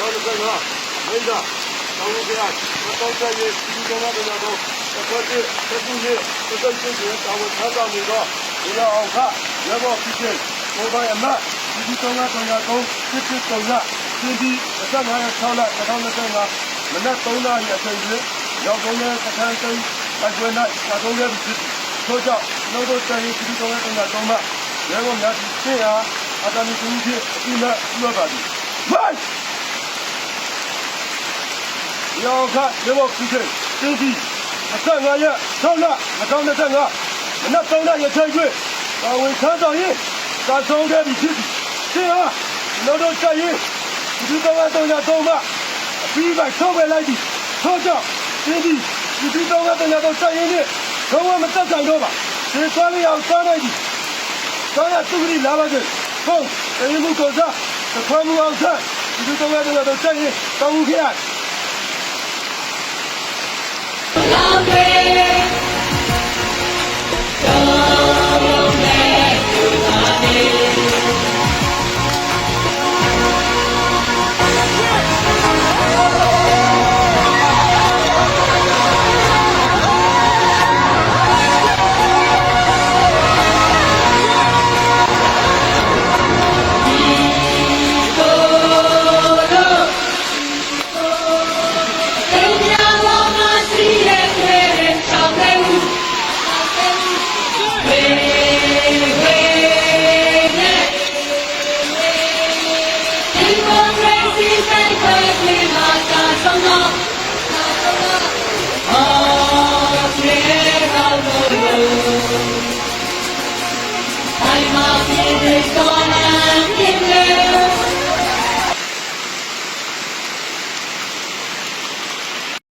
တာတောင်းလို့ပြတော့တဲ့ရေးဒီကောင်ကတော့တော့တစ်ခွက်တစ်တစ်ခုလေးတစ်ခုချင်းချင်းတောင်းထားတာနေတော့ဒီတော့အောင်ခရဘောဖြစ်ဖြစ်ဘုရားအမဒီကောင်ကတော့တော့စစ်စစ်ကောင်ကဒီဒီအစငါရ6လ2025မနက်3နာရီအချိန်ကြီးရောက်ကုန်တဲ့စခန်းတိုင်းအကျွမ်း၌သာတော့ရပြီထို့ကြောင့်ကျွန်တော်တို့တိုင်းဒီကောင်ကတော့တော့မှရဘောများဒီစေဟာအတမီကူကြီးအပြီးမဲ့ပြပါသည်မိုက် ရောခရေဘောခုချင်းတင်းကြီးအသက်9ရက်6လ2025မနက်3လရချိန်ကျွေးတာဝန်ထမ်းဆောင်ရင်သာဆုံးတဲ့ပြီဖြစ်ပြီရှင်းဟာကျွန်တော်တို့ချက်ရင်ဒီကောင်ကတော့ညတော့မှအပြီးပိုက်ထုတ်ပဲလိုက်ပြီထို့ကြောင့်တင်းကြီးဒီကောင်ကတော့ညတော့ချက်ရင်နဲ့တော့မတက်ဆိုင်တော့ပါဒီသွားလေးအောင်သွားလိုက်ပြီတော့ရသူကြီးလာပါစေဟုတ်အရင်ကကောစားသခွမ်းမအောင်ဆက်ဒီကောင်ကတော့ညတော့ချက်ရင်တောင်းခဲ့ရ တ ကရေစီဆိုင်